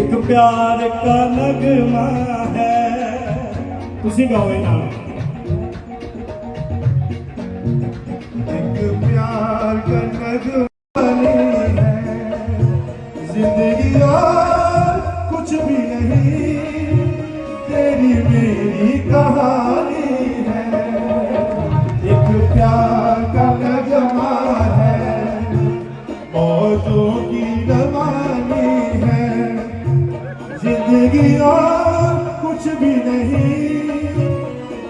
एक प्यार का नगमा है। ਤੁਸੀਂ ਗਾਓ ਇਹ ਨਾਲ ਇੱਕ ਪਿਆਰ ਦਾ ਨਗਮਾ ਨਹੀਂ और कुछ भी नहीं। तेरी मेरी कहानी ज़िंदगी और कुछ भी नहीं।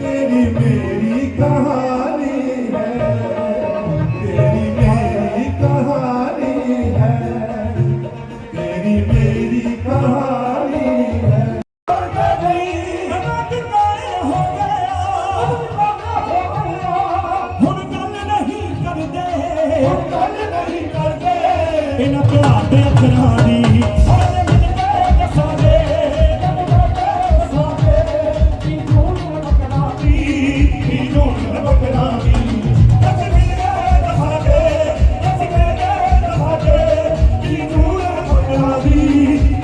तेरी मेरी कहानी है। तेरी मेरी कहानी है। तेरी मेरी कहानी है। नहीं कर दे नहीं कर दे